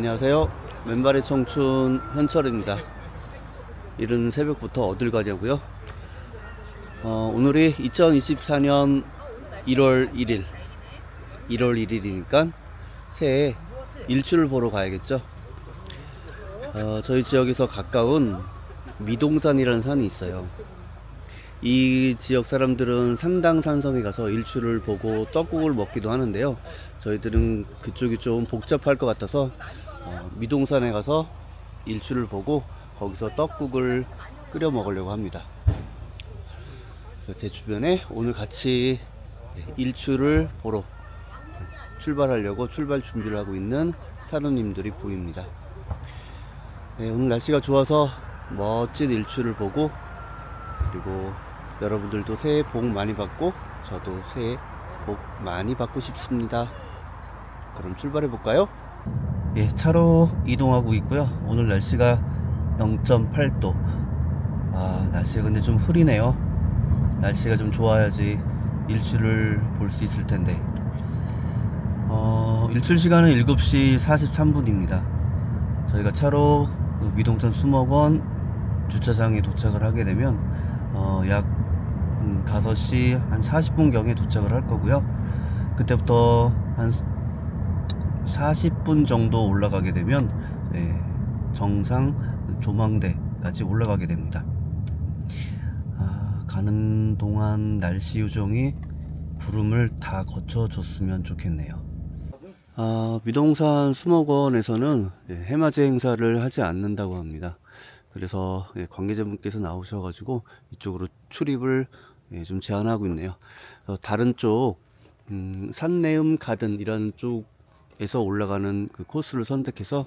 안녕하세요. 맨발의 청춘 현철입니다. 이른 새벽부터 어딜 가냐고요? 어, 오늘이 2024년 1월 1일. 1월 1일이니까 새해 일출을 보러 가야겠죠? 어, 저희 지역에서 가까운 미동산이라는 산이 있어요. 이 지역 사람들은 산당 산성에 가서 일출을 보고 떡국을 먹기도 하는데요. 저희들은 그쪽이 좀 복잡할 것 같아서 어, 미동산에 가서 일출을 보고 거기서 떡국을 끓여 먹으려고 합니다. 제 주변에 오늘 같이 일출을 보러 출발하려고 출발 준비를 하고 있는 사도님들이 보입니다. 네, 오늘 날씨가 좋아서 멋진 일출을 보고 그리고 여러분들도 새해 복 많이 받고 저도 새해 복 많이 받고 싶습니다. 그럼 출발해 볼까요? 예, 차로 이동하고 있고요. 오늘 날씨가 0.8도. 아, 날씨가 근데 좀 흐리네요. 날씨가 좀 좋아야지 일출을 볼 수 있을 텐데. 어, 일출 시간은 7시 43분입니다. 저희가 차로 그 미동천 수목원 주차장에 도착을 하게 되면 어, 약 음, 5시 한 40분경에 도착을 할 거고요. 그때부터 한 40분 정도 올라가게 되면 예, 정상 조망대까지 올라가게 됩니다. 아, 가는 동안 날씨 요정이 구름을 다 거쳐줬으면 좋겠네요. 아, 미동산 수목원에서는 예, 해맞이 행사를 하지 않는다고 합니다. 그래서 예, 관계자분께서 나오셔가지고 이쪽으로 출입을 예, 좀 제한하고 있네요. 어, 다른 쪽 음, 산내음 가든 이런 쪽 에서 올라가는 그 코스를 선택해서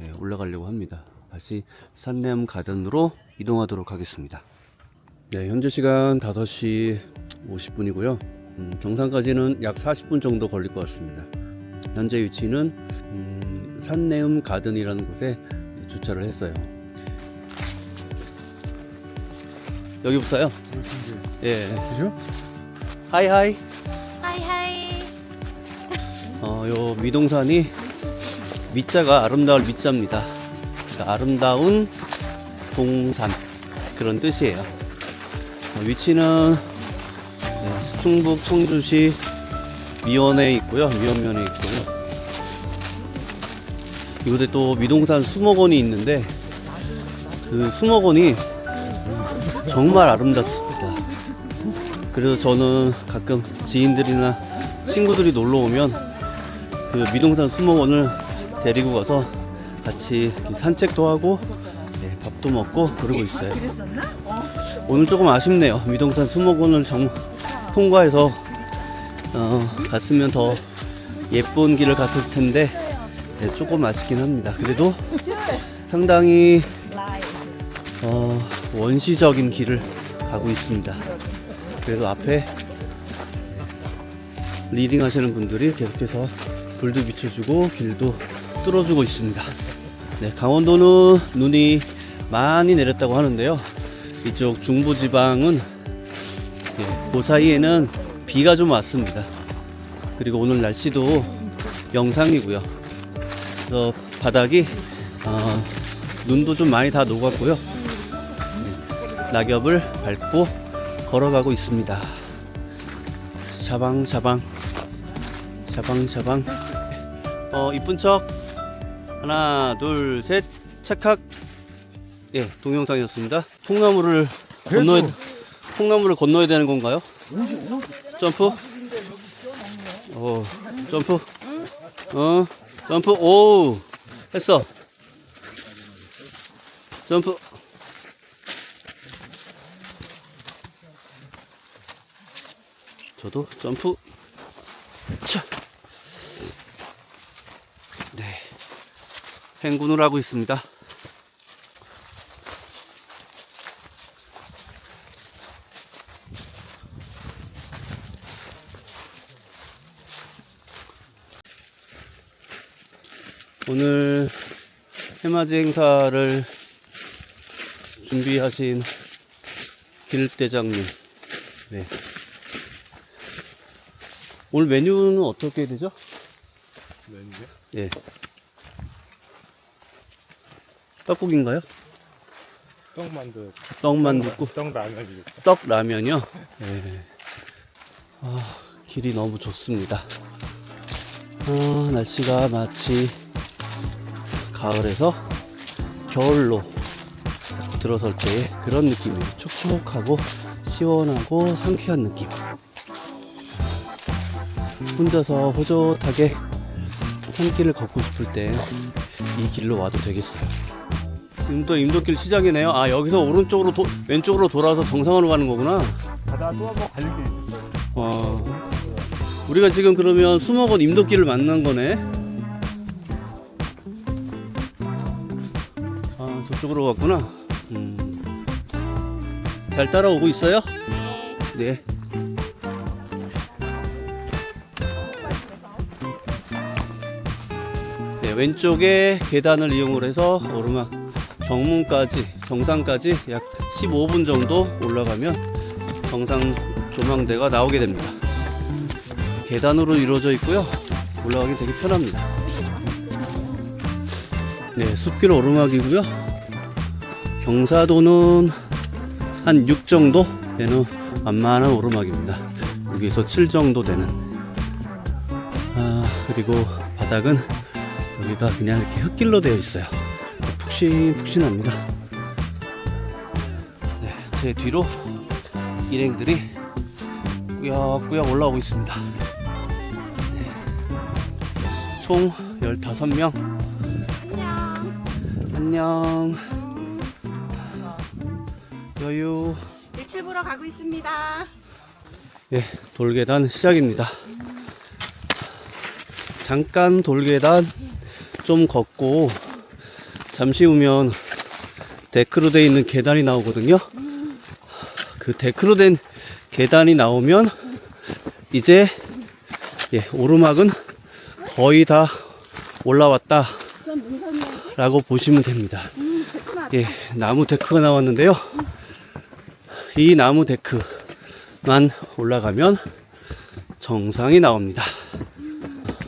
예, 올라가려고 합니다. 다시 산내음 가든으로 이동하도록 하겠습니다. 네, 현재 시간 5시 50분이고요. 음, 정상까지는 약 40분 정도 걸릴 것 같습니다. 현재 위치는 음, 산내음 가든이라는 곳에 주차를 했어요. 여기부터요? 예. 그죠? 하이 하이. 어, 요 미동산이 미자가 아름다울 미자입니다. 그러니까 아름다운 동산 그런 뜻이에요. 어, 위치는 네, 충북 청주시 미원에 있고요. 미원면에 있고요. 이곳에 또 미동산 수목원이 있는데 그 수목원이 정말 아름답습니다. 그래서 저는 가끔 지인들이나 친구들이 놀러 오면 그 미동산 수목원을 데리고 가서 같이 산책도 하고 네, 밥도 먹고 그러고 있어요. 오늘 조금 아쉽네요. 미동산 수목원을 정, 통과해서 어, 갔으면 더 예쁜 길을 갔을 텐데 네, 조금 아쉽긴 합니다. 그래도 상당히 어, 원시적인 길을 가고 있습니다. 그래도 앞에 리딩 하시는 분들이 계속해서 불도 비춰주고 길도 뚫어주고 있습니다. 네, 강원도는 눈이 많이 내렸다고 하는데요. 이쪽 중부지방은 네, 그 사이에는 비가 좀 왔습니다. 그리고 오늘 날씨도 영상이고요. 그래서 바닥이 어, 눈도 좀 많이 다 녹았고요. 네, 낙엽을 밟고 걸어가고 있습니다. 샤방샤방 샤방샤방 어 이쁜 척. 하나 둘 셋. 착각 예 동영상이었습니다. 통나무를 건너야 통나무를 건너야 되는 건가요? 점프? 어 점프? 어 점프? 오 했어. 점프. 저도 점프. 차. 행군을 하고 있습니다. 오늘 해맞이 행사를 준비하신 길대장님. 네. 오늘 메뉴는 어떻게 되죠? 메뉴요? 예. 떡국인가요? 떡만두 떡만둣국 떡라면이고 떡 라면이요. 네. 아, 길이 너무 좋습니다. 아, 날씨가 마치 가을에서 겨울로 들어설 때의 그런 느낌이에요. 촉촉하고 시원하고 상쾌한 느낌. 혼자서 호젓하게 산길을 걷고 싶을 때 이 길로 와도 되겠어요. 지금 또 임도길 시작이네요. 아 여기서 오른쪽으로 도- 왼쪽으로 돌아서 정상으로 가는 거구나. 가다가 또 한번 갈릴 게 있어요 어, 우리가 지금 그러면 수목원 임도길을 만난 거네. 아 저쪽으로 갔구나. 음. 잘 따라오고 있어요? 네. 네, 왼쪽에 계단을 이용을 해서 오르막 정문까지 정상까지 약 15분 정도 올라가면 정상 조망대가 나오게 됩니다. 계단으로 이루어져 있고요. 올라가기 되게 편합니다. 네, 숲길 오르막이고요. 경사도는 한 6 정도 되는 완만한 오르막입니다. 여기서 7 정도 되는. 아, 그리고 바닥은 여기가 그냥 이렇게 흙길로 되어 있어요. 푹신푹신합니다. 네, 제 뒤로 일행들이 꾸역꾸역 올라오고 있습니다. 네. 총 15명. 안녕. 안녕. 여유. 일출 보러 가고 있습니다. 예, 돌계단 시작입니다. 잠깐 돌계단 좀 걷고 잠시 후면 데크로 돼 있는 계단이 나오거든요. 그 데크로 된 계단이 나오면 이제 예, 오르막은 거의 다 올라왔다 라고 보시면 됩니다. 예, 나무 데크가 나왔는데요. 이 나무 데크만 올라가면 정상이 나옵니다.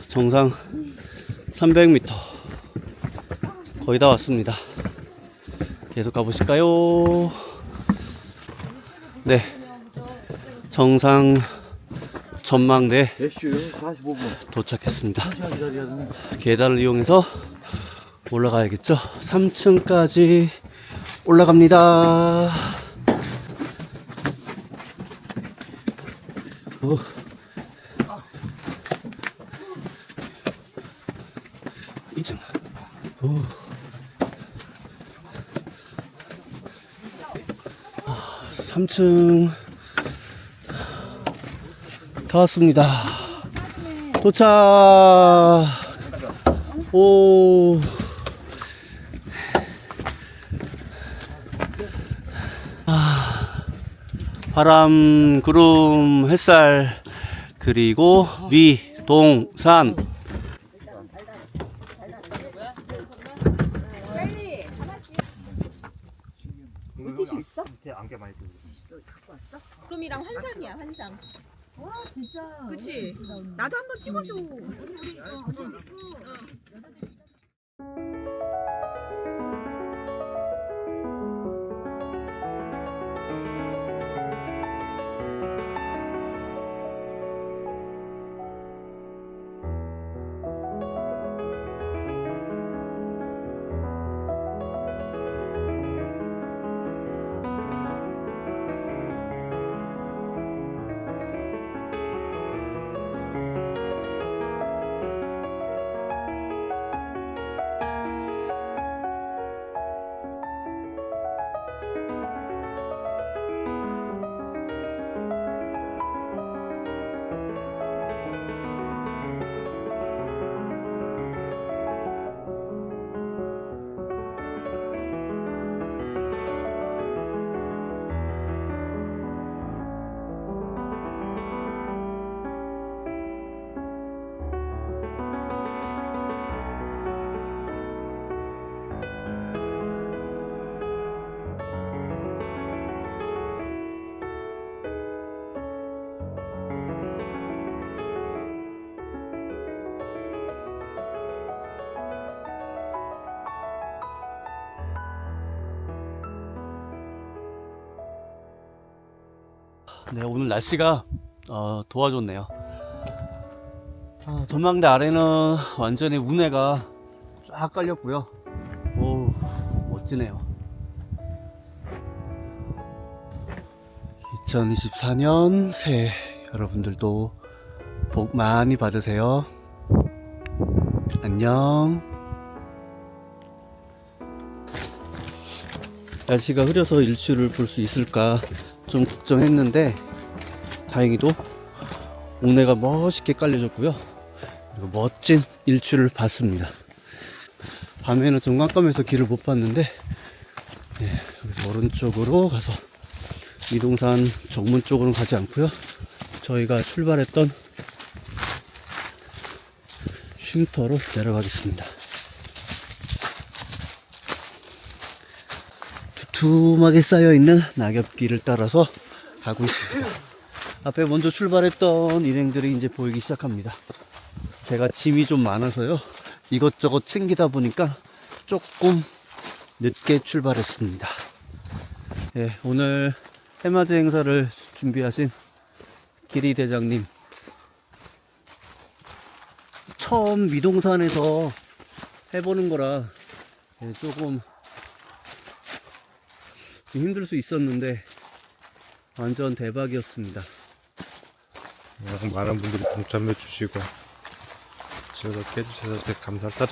정상 300m 거의 다 왔습니다. 계속 가보실까요? 네, 정상 전망대 대쇼 45분 도착했습니다. 계단을 이용해서 올라가야겠죠. 3층까지 올라갑니다. 오. 이층 오. 3층 다 왔습니다. 도착. 오. 아, 바람, 구름, 햇살, 그리고 위, 동, 산. 물티슈 있어? 이렇게 안개 많이 끼고 구름이랑 환상이야, 환상. 와 진짜 그치? 나도 한번 찍어줘. 네, 오늘 날씨가 어, 도와줬네요. 아, 전망대 아래는 완전히 운해가 쫙 깔렸고요. 오, 멋지네요. 2024년 새해 여러분들도 복 많이 받으세요. 안녕. 날씨가 흐려서 일출을 볼 수 있을까 좀 걱정했는데 다행히도 운해가 멋있게 깔려졌고요. 그리고 멋진 일출을 봤습니다. 밤에는 좀 깜깜해서 길을 못 봤는데 네, 여기서 오른쪽으로 가서 이동산 정문 쪽으로는 가지 않고요. 저희가 출발했던 쉼터로 내려가겠습니다. 두툼하게 쌓여있는 낙엽길을 따라서 가고 있습니다. 앞에 먼저 출발했던 일행들이 이제 보이기 시작합니다. 제가 짐이 좀 많아서요. 이것저것 챙기다 보니까 조금 늦게 출발했습니다. 예, 오늘 해맞이 행사를 준비하신 기리 대장님. 처음 미동산에서 해보는 거라 예, 조금 좀 힘들 수 있었는데 완전 대박이었습니다. 많은 분들이 동참해 주시고 즐겁게 해주셔서 감사드립니다.